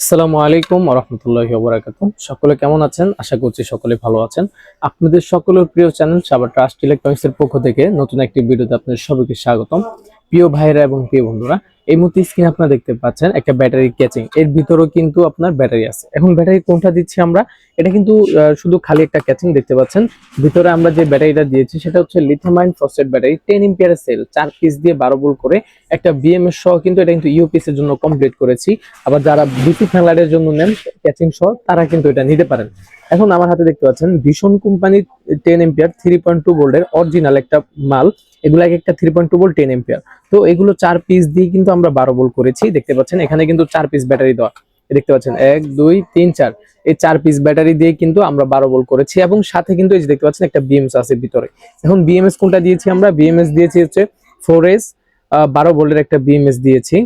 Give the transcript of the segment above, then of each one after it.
আসসালামু আলাইকুম রহমতুল্লাহি ওবরাকাত। সকলে কেমন আছেন? আশা করছি সকলে ভালো আছেন। আপনাদের সকলের প্রিয় চ্যানেল সাবার ট্রাস্ট ইলেকট্রনিক্সের পক্ষ থেকে নতুন একটি ভিডিওতে আপনাদের সবাইকে স্বাগতম। প্রিয় ভাইরা এবং প্রিয় বন্ধুরা এই মুহূর্তে স্ক্রিনে আপনারা দেখতে পাচ্ছেন একটা ব্যাটারি ক্যাচিং এর ভিতরেও কিন্তু আপনার ব্যাটারি আছে। এখন ব্যাটারি কোনটা দিচ্ছি আমরা? এটা কিন্তু শুধু খালি একটা ক্যাচিং দেখতে পাচ্ছেন। ভিতরে আমরা যে ব্যাটারিটা দিয়েছি, সেটা হচ্ছে লিথিয়াম ফসফেট ব্যাটারি টেন এম্পিয়ারের সেল চার পিস দিয়ে বারো ভোল্ট করে। একটা বিএমএস সহ কিন্তু এটা কিন্তু ইউপিএস এর জন্য কমপ্লিট করেছি। আবার যারা বিপি ফ্যানলাইটের জন্য নেন ক্যাচিং সহ, তারা কিন্তু এটা নিতে পারেন। এখন আমার হাতে দেখতে পাচ্ছেন ভীষণ কোম্পানির ten ampere three point two ভোল্টের অরিজিনাল একটা মাল। এগুলো এক একটা three point two volt ten ampere তো এগুলো চার পিস দিয়ে কিন্তু আমরা বারো ভোল্ট করেছি, দেখতে পাচ্ছেন, এখানে কিন্তু চার পিস ব্যাটারি দেওয়া। দেখতে পাচ্ছেন, এক, দুই, তিন, চার। এই চার পিস ব্যাটারি দিয়ে কিন্তু আমরা বারো ভোল্ট করেছি এবং সাথে কিন্তু এই যে দেখতে পাচ্ছেন, একটা বিএমএস আছে ভিতরে। এখন বিএমএস কোনটা দিয়েছি আমরা? বিএমএস দিয়েছি হচ্ছে ফোর এস বারো ভোল্টের একটা বিএমএস দিয়েছি।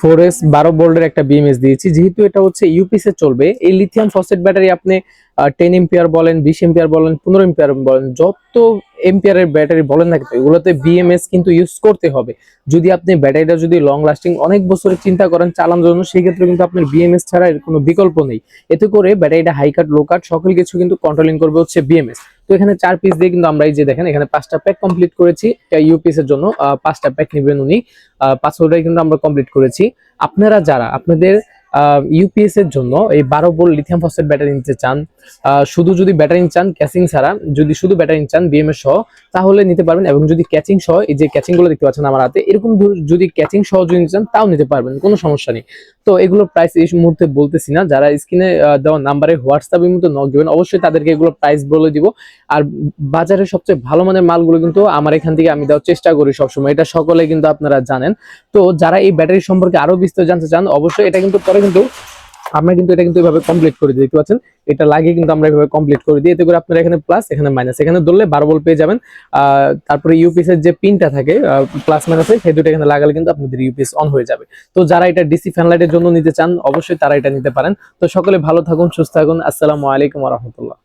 ফোর এস বারো ভোল্টের একটা বিএমএস দিয়েছি। যেহেতু এটা হচ্ছে ইউপিএস এ চলবে, এই লিথিয়াম ফসফেট ব্যাটারি আপনি টেন এম্পিয়ার বলেন, বিশ এম্পিয়ার বলেন, পনেরো এম্পিয়ার বলেন, যত এম্পিয়ারের ব্যাটারি বলেন না কেন এগুলোতে বিএমএস কিন্তু ইউজ করতে হবে। যদি আপনি ব্যাটারিটা যদি লং লাস্টিং অনেক বছরের চিন্তা করেন চালানোর জন্য সেই ক্ষেত্রে কিন্তু আপনার বিএমএস ছাড়া এর কোনো বিকল্প নেই। এতে করে ব্যাটারিটা হাই কাট লো কাট সকল কিছু কিন্তু কন্ট্রোলিং করবে হচ্ছে বিএমএস। তো এখানে চার পিস দিয়ে কিন্তু আমরা এই যে দেখেন এখানে পাঁচটা প্যাক কমপ্লিট করেছি। ইউপিএস এর জন্য পাঁচটা প্যাক নেবেন উনি। আহ, পাঁচটাই কিন্তু আমরা কমপ্লিট করেছি। আপনারা যারা আপনাদের ইউপিএস এর জন্য এই বারো বোল লিথিয়াম ফসফেট ব্যাটারি নিতে চান শুধু যদি ব্যাটারি চান ক্যাচিং ছাড়া, যদি শুধু ব্যাটারি চান বিএমএস সহ, তাহলে নিতে পারবেন এবং যদি ক্যাচিং সহ, এই যে ক্যাচিংগুলো দেখতে পাচ্ছেন আমার হাতে, এরকম যদি ক্যাচিং সহ যদি নিতে চান, তাও নিতে পারবেন, কোনো সমস্যা নেই। তো এগুলো প্রাইস এই মুহূর্তে বলতেছি না। যারা স্ক্রিনে দেওয়া নাম্বারে হোয়াটসঅ্যাপের মধ্যে নক দেবেন, অবশ্যই তাদেরকে এগুলো প্রাইস বলে দিব। আর বাজারে সবচেয়ে ভালো মানের মালগুলো কিন্তু আমার এখান থেকে আমি দেওয়ার চেষ্টা করি সবসময়। এটা সকলে কিন্তু আপনারা জানেন। তো যারা এই ব্যাটারি সম্পর্কে আরও বিস্তারিত জানতে চান, অবশ্যই এটা কিন্তু পরে কিন্তু আমরা কিন্তু এটা কিন্তু এভাবে কমপ্লিট করে দিই, দেখতে পাচ্ছেন? এটা লাগিয়ে কিন্তু আমরা এভাবে কমপ্লিট করে দিই, এতে করে আপনারা এখানে প্লাস এখানে মাইনাস এখানে ধরলে বারো বল পেয়ে যাবেন। তারপরে ইউপিএস এর যে পিনটা থাকে প্লাস মাইনাসে সেই দুটো এখানে লাগালে কিন্তু আপনাদের ইউপিএস অন হয়ে যাবে। তো যারা এটা ডিসি ফ্যানলাইটের জন্য নিতে চান, অবশ্যই তারা এটা নিতে পারেন। তো সকলে ভালো থাকুন, সুস্থ থাকুন, আসসালামু আলাইকুম রহমতুল্লাহ।